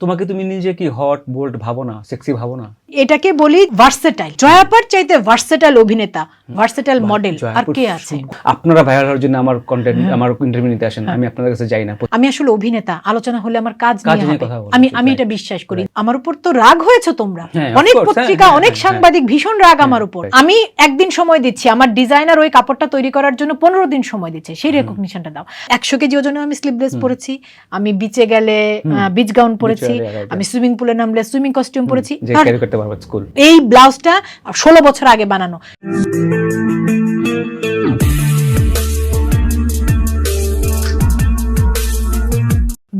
তোমাকে তুমি নিজে কি হট বোল্ড ভাবো না সেক্সি ভাবো না? এটাকে বলি ভার্সেটাইল জয়াপার চাইতে ভার্সেটাইল অভিনেতা ভার্সেটাইল মডেল আর কে আছে? আপনারা ভাইরাল হওয়ার জন্য আমার কন্টেন্ট আমার ইন্টারভিউ নিতে আসেন আমি আপনাদের কাছে যাই না। আমি আসলে অভিনেতা আলোচনা হলে আমার কাজ নিয়ে আমি আমি এটা বিশ্বাস করি। আমার উপর তো রাগ হয়েছে তোমরা। হ্যাঁ, অনেক হ্যাঁ, পত্রিকা হ্যাঁ, অনেক হ্যাঁ, সাংবাদিক ভীষণ রাগ আমার উপর। আমি একদিন সময় দিচ্ছি আমার ডিজাইনার ওই কাপড়টা তৈরি করার জন্য পনেরো দিন সময় দিচ্ছে সেই রেকগনিশনটা দাও। একশো কেজি ওজনে আমি স্লিভলেস পরেছি আমি বিচে গেলে বিচ গাউন পরেছি আমি সুইমিং পুলে নামলে সুইমিং কস্টিউম পরেছি। যে আর ক্যারি করতে পারব স্কুল এই ব্লাউজটা ষোলো বছর আগে বানানো।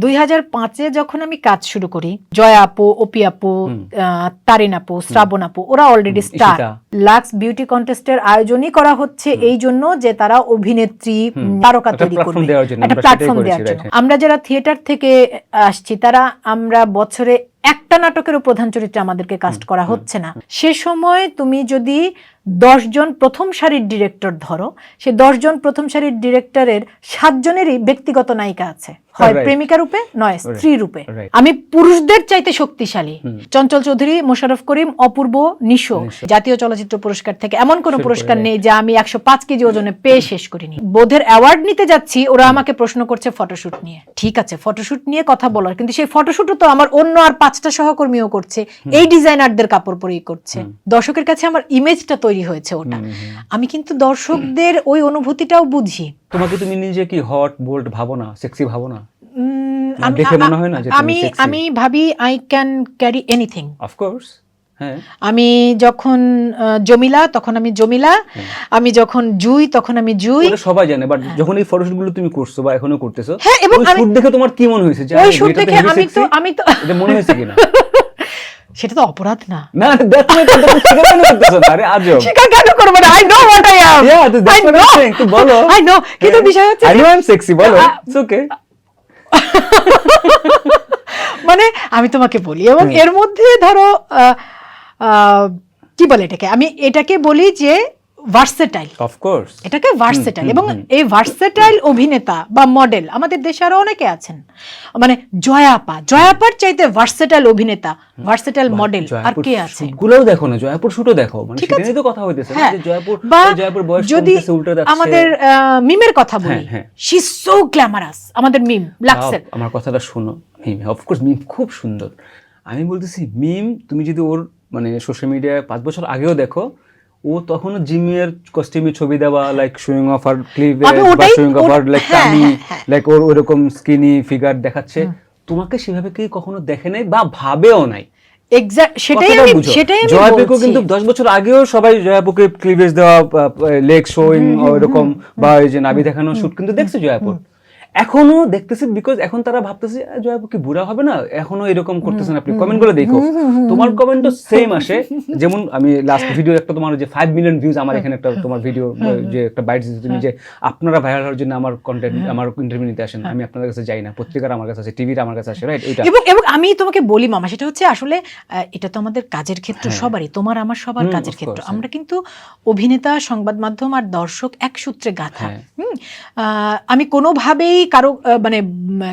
দুই হাজার পাঁচে যখন আমি কাজ শুরু করি জয়া আপু অপি আপু তারিন আপু শ্রাবণ আপু ওরা অলরেডি স্টার লাক্স বিউটি কন্টেস্টের আয়োজনই করা হচ্ছে এই জন্য যে তারা অভিনেত্রী তারকা তৈরি করবে। একটা প্ল্যাটফর্ম দেওয়ার জন্য। আমরা যারা থিয়েটার থেকে আসছি তারা আমরা বছরে একটা নাটকেরও প্রধান চরিত্রে আমাদেরকে কাস্ট করা হচ্ছে না। সে সময় তুমি যদি দশজন প্রথম সারির ডিরেক্টর ধরো সে দশজন প্রথম সারির ডিরেক্টরের সাতজনেরই ব্যক্তিগত নায়িকা আছে। হয় প্রেমিকা রূপে নয় স্ত্রী রূপে। আমি পুরুষদের চাইতে শক্তিশালী। চঞ্চল চৌধুরী মোশাররফ করিম অপূর্ব নিশো জাতীয় চলচ্চিত্র পুরস্কার থেকে এমন কোন পুরস্কার নেই। যা আমি একশো পাঁচ কেজি ওজনে পেয়ে শেষ করিনি। বোধের অ্যাওয়ার্ড নিতে যাচ্ছি ওরা আমাকে প্রশ্ন করছে ফটোশুট নিয়ে। ঠিক আছে ফটোশুট নিয়ে কথা বলার কিন্তু সেই ফটোশুটও তো আমার অন্য আর পাঁচটা সহকর্মীও করছে। এই ডিজাইনারদের কাপড় পরেই করছে। দর্শকের কাছে আমার ইমেজটা তৈরি হয়েছে ওটা। আমি কিন্তু দর্শকদের ওই অনুভূতিটাও বুঝি। তোমাকে তুমি নিজে কি হট বোল্ড ভাবো না সেক্সি ভাবো না? দেখে মনে হয় না আমি আমি ভাবি I can carry anything of course হ্যাঁ। আমি যখন জমিলা তখন আমি জমিলা। আমি যখন জুই তখন আমি জুই। সবাই জানে বাট যখন এই ফটোশুটগুলো তুমি করছ বা এখনও করতেছো হ্যাঁ, এবং আমি- দেখে তোমার কি মনে হয়েছে যে ওই শুট দেখে আমি তো আমি তো মনে হয়েছে কিনা? সেটা তো অপরাধ না। না দ্যাটস মাই পয়েন্ট তুমি স্বীকার কেন করতেছো। না? আরে আজব। স্বীকার কেন করব না I know what I am yeah that's I what I'm তো বলো। আই নো কিন্তু। বিষয় হচ্ছে I know I am sexy বলো। ইটস ওকে মানে আমি তোমাকে বলি এবং এর মধ্যে ধরো কি বলে এটাকে? আমি এটাকে বলি যে ভার্সেটাইল course. এটাকে ভার্সেটাইল এবং এই ভার্সেটাইল অভিনেতা বা মডেল আমাদের দেশে আরও অনেকে আছেন। মানে জয়াপা জয়াপার চাইতে ভার্সেটাইল অভিনেতা ভার্সেটাইল মডেল আর কে আছে? গুলোও দেখো না জয়পুর শুটও দেখো। মানে সেটা। নিয়ে তো কথা হইতেছে হ্যাঁ। যে জয়পুর জয়পুর বয়স যদি আমাদের মিমের কথা বলি। শি সো গ্ল্যামারাস আমাদের মিম লাক্সের আমার কথাটা শোনো মিম। অফকোর্স মিম খুব সুন্দর। আমি বলতেছি মিম তুমি যদি ওর মানে সোশ্যাল মিডিয়ায় পাঁচ বছর আগেও দেখো ও তখনও জিমের কস্টিউমে ছবি দেওয়া লাইক শোয়িং অফ আর ক্লিভেজ আমি বা শোয়িং অফ আর লাইক হ্যাঁ। লাইক ওর ওরকম স্কিনি ফিগার দেখাচ্ছে। তোমাকে সেভাবে কি কখনো দেখে নাই বা ভাবেও নাই? সেটাই আমি সেটাই আমি কিন্তু দশ বছর আগেও সবাই জয়াপুকে ক্লিভেজ দেওয়া লেগ শোয়িং ওরকম বা এই যে নাভি দেখানো শুট কিন্তু দেখছে জয়াপুর এখনও দেখতেছে বিকজ এখন তারা ভাবতেছে "আহ, জয়াপুর কি বুড়া হবে না? এখনও এরকম করতেছেন আপনি কমেন্টগুলো দেখো। তোমার কমেন্ট তো সেম আসে। যেমন আমি লাস্ট ভিডিও একটা তোমার যে ফাইভ মিলিয়ন ভিউজ আমার এখানে একটা তোমার ভিডিও যে একটা বাইট তুমি যে আপনারা ভাইরাল হওয়ার জন্য আমার কন্টেন্ট আমার ইন্টারভিউ নিতে আসেন আমি আপনাদের কাছে যাই না পত্রিকার আমার কাছে আছে টিভির আমার কাছে আসে রাইট ওইটা এবং এবং আমি তোমাকে বলি মামা সেটা হচ্ছে আসলে এটা তো আমাদের কাজের ক্ষেত্র সবারই তোমার আমার সবার কাজের ক্ষেত্র। আমরা কিন্তু অভিনেতা সংবাদ মাধ্যম আর দর্শক এক সূত্রে গাথা। হ্যাঁ। হুম, আহ, আমি কোনোভাবেই কারও মানে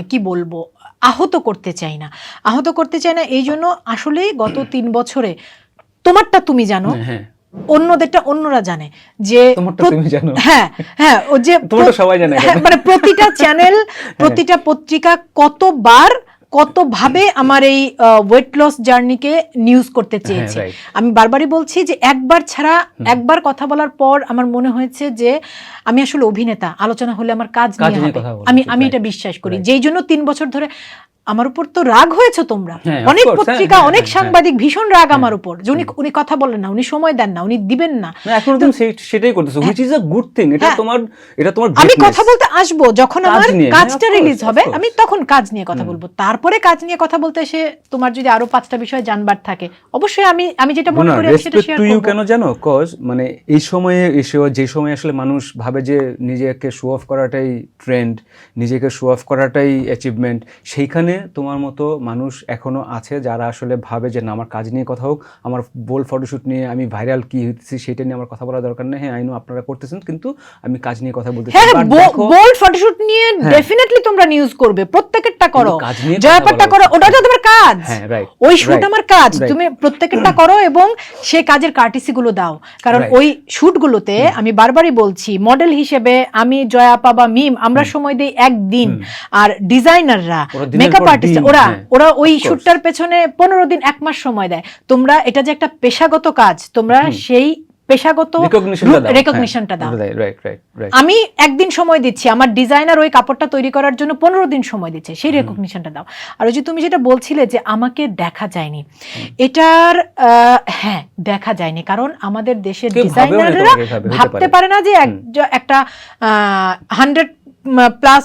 কি বলব আহত করতে চাই না। আহত করতে চাই না এই জন্য আসলে গত তিন বছরে তোমারটা তুমি জানো হ্যাঁ অন্যদেরটা অন্যরা জানে যে। হ্যাঁ হ্যাঁ ও যে সবাই জানে হ্যাঁ, মানে প্রতিটা চ্যানেল প্রতিটা পত্রিকা কতবার কতভাবে আমার এই ওয়েট লস জার্নিকে নিউজ করতে চেয়েছে। আমি বারবারই বলছি যে একবার ছাড়া একবার কথা বলার পর আমার মনে হয়েছে যে আমি আসলে অভিনেতা আলোচনা হলে আমার কাজ নিয়ে হবে। আমি আমি এটা বিশ্বাস করি। যেই জন্য তিন বছর ধরে আমার উপর তো রাগ হয়েছে তোমরা। হ্যাঁ, অনেক হ্যাঁ, পত্রিকা হ্যাঁ, অনেক সাংবাদিক ভীষণ রাগ আমার উপর যে উনি উনি কথা বলেন না উনি সময় দেন না উনি দিবেন না। এখনও তুমি সেটাই করতেছো which is a good thing এটা। তোমার এটা তোমার আমি কথা বলতে আসব যখন আমার কাজটা রিলিজ হবে আমি তখন কাজ নিয়ে কথা বলব। তারপরে কাজ নিয়ে কথা বলতে এসে তোমার যদি আরও পাঁচটা বিষয় জানবার থাকে অবশ্যই আমি আমি যেটা মনে করি সেটা শেয়ার করব। কেন জানো? কজ মানে এই সময়ে এসে যে সময় আসলে মানুষ ভাবে যে নিজেকে শো অফ করাটাই ট্রেন্ড নিজেকে শো অফ করাটাই অ্যাচিভমেন্ট সেইখানে এখানে তোমার মতো মানুষ এখনও আছে যারা আসলে ভাবে যে না আমার কাজ নিয়ে কথা হোক আমার বোল্ড ফটোশুট নিয়ে আমি ভাইরাল কি হইতেছি সেটা নিয়ে আমার কথা বলা দরকার নেই। হ্যাঁ আইনো আপনারা করতেছেন কিন্তু আমি কাজ নিয়ে কথা বলতে হ্যাঁ দেখো, বোল্ড ফটোশুট নিয়ে ডেফিনেটলি তোমরা নিউজ করবে প্রত্যেকটা করো। করো ওটা তো তোমার কাজ। হ্যাঁ, right, ওই শুট আমার কাজ তুমি প্রত্যেকটা করো এবং সে কাজের কার্টিসি গুলো দাও। কারণ ওই শুট গুলোতে আমি বারবারই বলছি মডেল হিসেবে আমি জয়াপা বা মিম আমরা সময় দিই একদিন। আর ডিজাইনাররা দিনের মেকআপ আর্টিস্ট ওরা হ্যাঁ, ওরা ওই পেছনে পনেরো দিন এক মাস সময় দেয়। তোমরা এটা যে একটা পেশাগত কাজ তোমরা সেই পেশাগত রেকগনিশনটা হ্যাঁ, দাও। Right. আমি একদিন সময় দিচ্ছি আমার ডিজাইনার ওই কাপড়টা তৈরি করার জন্য পনেরো দিন সময় দিচ্ছে সেই রেকগনিশনটা দাও। আর ওই যে তুমি যেটা বলছিলে যে আমাকে দেখা যায়নি এটার হ্যাঁ দেখা যায়নি। কারণ আমাদের দেশের ডিজাইনাররা ভাবতে পারে। না যে এক- একটা হান্ড্রেড প্লাস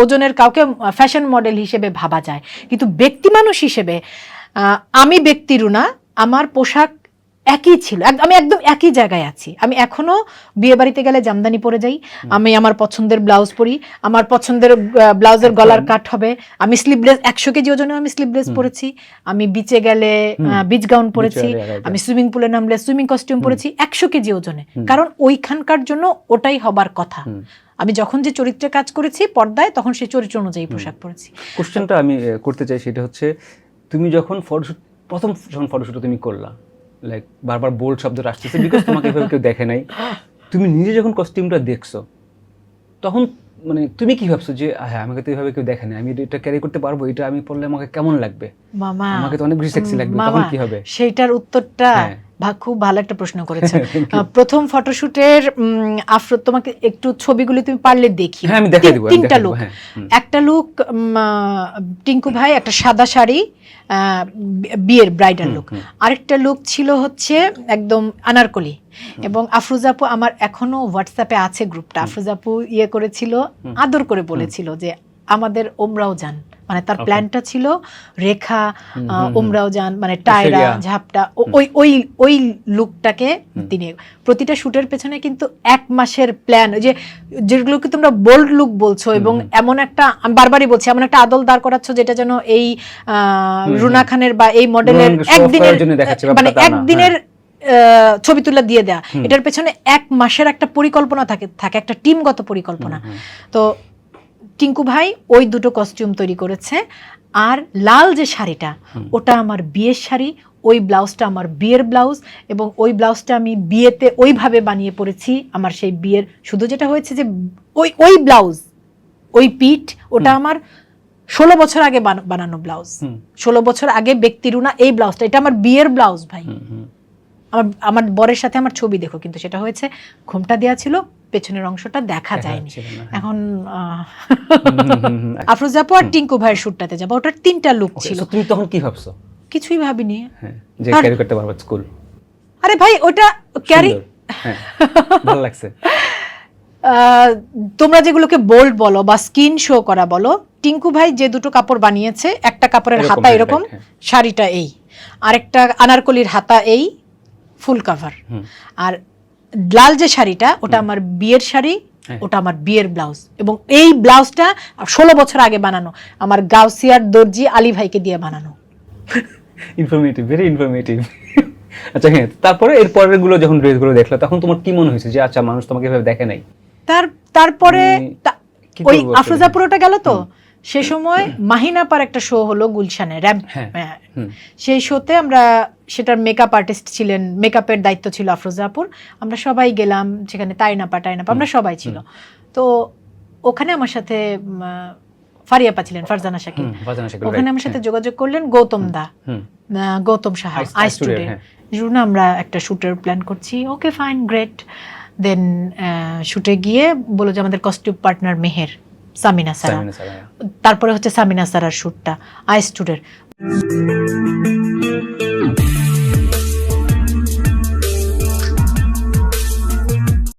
ওজনের কাউকে ফ্যাশন মডেল হিসেবে ভাবা যায়। কিন্তু ব্যক্তি মানুষ হিসেবে আমি ব্যক্তি রুনা আমার পোশাক একই ছিল আমি একদম একই জায়গায় আছি। আমি এখনও বিয়ে বাড়িতে গেলে জামদানি পরে যাই আমি আমার পছন্দের ব্লাউজ পরি আমার পছন্দের ব্লাউজের গলার কাট হবে আমি স্লিভলেস একশো কেজি ওজনে আমি স্লিভলেস পরেছি আমি বিচে গেলে বিচ গাউন পরেছি আমি সুইমিং পুলে নামলে সুইমিং কস্টিউম পরেছি একশো কেজি ওজনে। কারণ ওইখানকার জন্য ওটাই হবার কথা। আমি যখন যে চরিত্রে কাজ করেছি পর্দায় তখন সেই চরিত্র অনুযায়ী পোশাক পরেছি। কোশ্চেনটা আমি করতে চাই সেটা হচ্ছে তুমি যখন ফটোশুট প্রথম যখন ফটোশুটটা তুমি করলা লাইক বারবার বোল্ড শব্দ আসতেছে বিকজ তোমাকে এভাবে কেউ দেখে নাই। তুমি নিজে যখন কস্টিউমটা দেখছ তখন মানে তুমি কি ভাবছ যে হ্যাঁ আমাকে তো এইভাবে কেউ দেখে নাই আমি এটা ক্যারি করতে পারব এটা আমি পড়লে আমাকে কেমন লাগবে? মামা। আমাকে তো অনেক বেশি সেক্সি লাগবে তখন কি হবে? সেইটার উত্তরটা ভা- খুব ভালো একটা প্রশ্ন করেছে। প্রথম ফটোশুটের আফরো তোমাকে একটু ছবিগুলি তুমি পারলে দেখি। হ্যাঁ, আমি দেখাই তিন- তিনটা লুক হ্যাঁ, একটা লুক টিঙ্কু ভাই একটা সাদা শাড়ি আহ, বিয়ের ব্রাইডাল লুক আরেকটা লুক ছিল হচ্ছে একদম আনারকলি। এবং আফরোজাপু আমার এখনও হোয়াটসঅ্যাপে আছে গ্রুপটা আফরোজাপু ইয়ে করেছিল আদর করে বলেছিল যে আমাদের ওমরাও যান। মানে তার প্ল্যানটা ছিল রেখা ওমরাও যান মানে টায়রা ঝাপটা ওই ওই ওই লুকটাকে তিনি প্রতিটা শুটের পেছনে কিন্তু এক মাসের প্ল্যান যে যেগুলোকে তোমরা বোল্ড লুক বলছো এবং এমন একটা আমি বারবারই বলছি এমন একটা আদল দাঁড় করাচ্ছ যেটা যেন এই আহ, রুনা খানের বা এই মডেলের একদিনের মানে একদিনের আহ, ছবি তুলে দিয়ে দেয়া। এটার পেছনে এক মাসের একটা পরিকল্পনা থাকে থাকে একটা টিমগত পরিকল্পনা। তো টিঙ্কু ভাই ওই দুটো কস্টিউম তৈরি করেছে। আর লাল যে শাড়িটা ওটা আমার বিয়ের শাড়ি ওই ব্লাউজটা আমার বিয়ের ব্লাউজ এবং ওই ব্লাউজটা আমি বিয়েতে ওইভাবে বানিয়ে পরেছি। আমার সেই বিয়ের শুধু যেটা হয়েছে যে ওই ওই ব্লাউজ ওই পিঠ ওটা আমার ষোলো বছর আগে বান- বানানো ব্লাউজ। ষোলো বছর আগে ব্যক্তিরুনা এই ব্লাউজটা এটা আমার বিয়ের ব্লাউজ ভাই। আমার আমার বরের সাথে আমার ছবি দেখো কিন্তু সেটা হয়েছে ঘোমটা দেওয়া ছিল পেছনের অংশটা দেখা যায়নি। হ্যাঁ। এখন হুম। আফরোজাপু আর টিঙ্কু ভাইয়ের শুটটাতে যাব ওটার তিনটা লুক ছিল। তুমি তখন কি ভাবছ? কিছুই ভাবিনি। হ্যাঁ যে ক্যারি করতে পারব স্কুল আরে ভাই ওটা ক্যারি ভালো লাগছে। তোমরা যেগুলোকে বোল্ড বলো বা স্কিন শো করা বলো টিঙ্কু ভাই যে দুটো কাপড় বানিয়েছে একটা কাপড়ের হাতা এরকম হ্যাঁ। শাড়িটা এই। আরেকটা আনারকলির হাতা এই ফুল কাভার আর লাল যে শাড়িটা ওটা আমার বিয়ের শাড়ি হ্যাঁ। ওটা আমার বিয়ের ব্লাউজ। এবং এই ব্লাউজটা ষোলো বছর আগে বানানো। আমার গাউসিয়ার দর্জি আলী ভাইকে দিয়ে বানানো। ইনফরমেটিভ ভেরি ইনফরমেটিভ আচ্ছা হ্যাঁ তারপরে এর পরেরগুলো যখন ড্রেসগুলো দেখল তখন তোমার কি মনে হয়েছে যে আচ্ছা মানুষ তোমাকে এভাবে দেখে নাই? তার তারপরে ওই করব আসলে? আফরোজাপুরোটা গেল তো? সে সময় মাহিনাপার একটা শো হলো গুলশানে র্যাব হ্যাঁ, হুম। সেই শোতে আমরা সেটার মেকআপ আর্টিস্ট ছিলেন মেকআপের দায়িত্ব ছিল আফরোজাপুর। আমরা সবাই গেলাম সেখানে তাইনাপা টাইনাপা আমরা সবাই ছিল। তো ওখানে আমার সাথে ফারিয়াপা ছিলেন ফারজানা শাকিল। ওখানে আমার সাথে হ্যাঁ। যোগাযোগ করলেন গৌতম দা। গৌতম সাহা আই স্টুডেন্ট হ্যাঁ। রুনা আমরা একটা শুটের প্ল্যান করছি। ওকে ফাইন গ্রেট দেন শুটে গিয়ে বলো যে আমাদের কস্টিউম পার্টনার মেহের। সামিনা সারা হ্যাঁ। তারপরে হচ্ছে সামিনা সারার শ্যুটটা আইস স্টুডের